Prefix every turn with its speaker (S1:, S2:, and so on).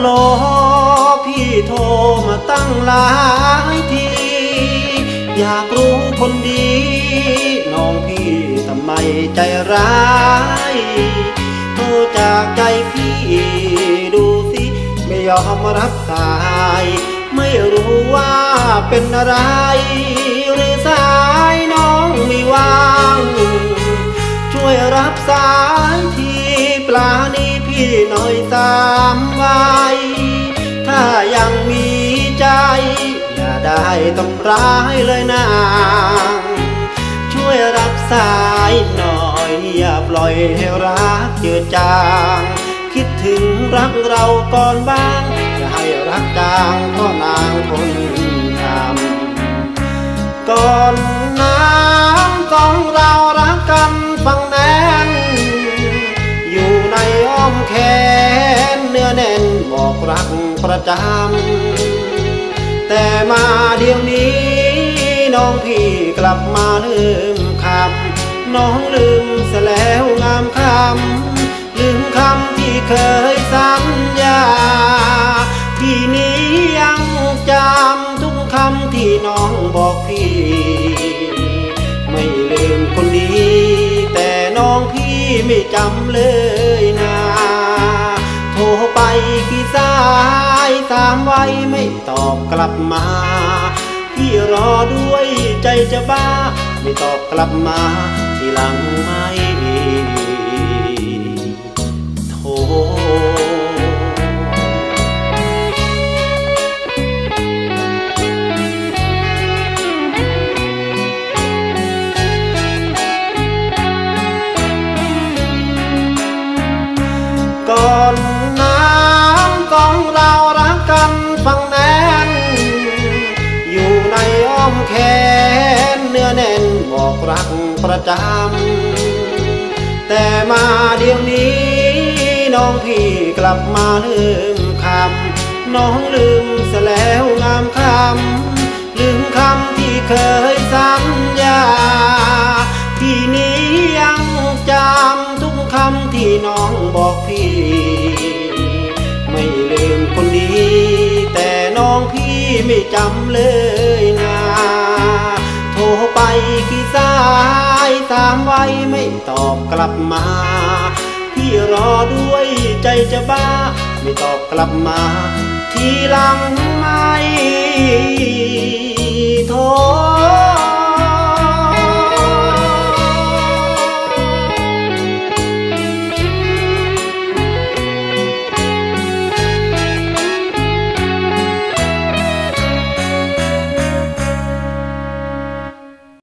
S1: โลพี่โทรมาตั้งหลายที อยากรู้คนดีน้องพี่ทำไมใจร้ายโทรจากใจพี่ดูสิ ไม่ยอมรับสาย ไม่รู้ว่าเป็นอะไร หน่อยสามไว้ถ้ายังมีใจ อย่าได้ต้องร้ายเลยนางช่วยรับสายหน่อย อย่าปล่อยให้รักเจือจาง คิดถึงรักเราก่อนบ้างอย่าให้รักจางเพราะนางคนทำก่อน ประจำแต่มาเดี๋ยวนี้ น้องพี่กลับมาลืมคำน้องลืมเสียแล้วงามคำลืมคำที่เคยสัญญาพี่นี้ยังจำทุกคำที่น้องบอกพี่ ไม่ลืมคนดี แต่น้องพี่ไม่จำเลย กี่สายสามไว้ไม่ตอบกลับมา พี่รอด้วยใจจะบ้า ไม่ตอบกลับมาทีหลังไม่โทรก่อน แขนเนื้อแน่นบอกรักประจำแต่มาเดี๋ยวนี้ น้องพี่กลับมาลืมคำน้องลืมเสียแล้วงามคำลืมคำที่เคยสัญญาพี่นี้ยังจำทุกคำที่น้องบอกพี่ ไม่ลืมคนดีแต่น้องพี่ไม่จำเลยนะ กี่สายสามไว้ไม่ตอบกลับมา พี่รอด้วยใจจะบ้า ไม่ตอบกลับมา ทีหลังไม่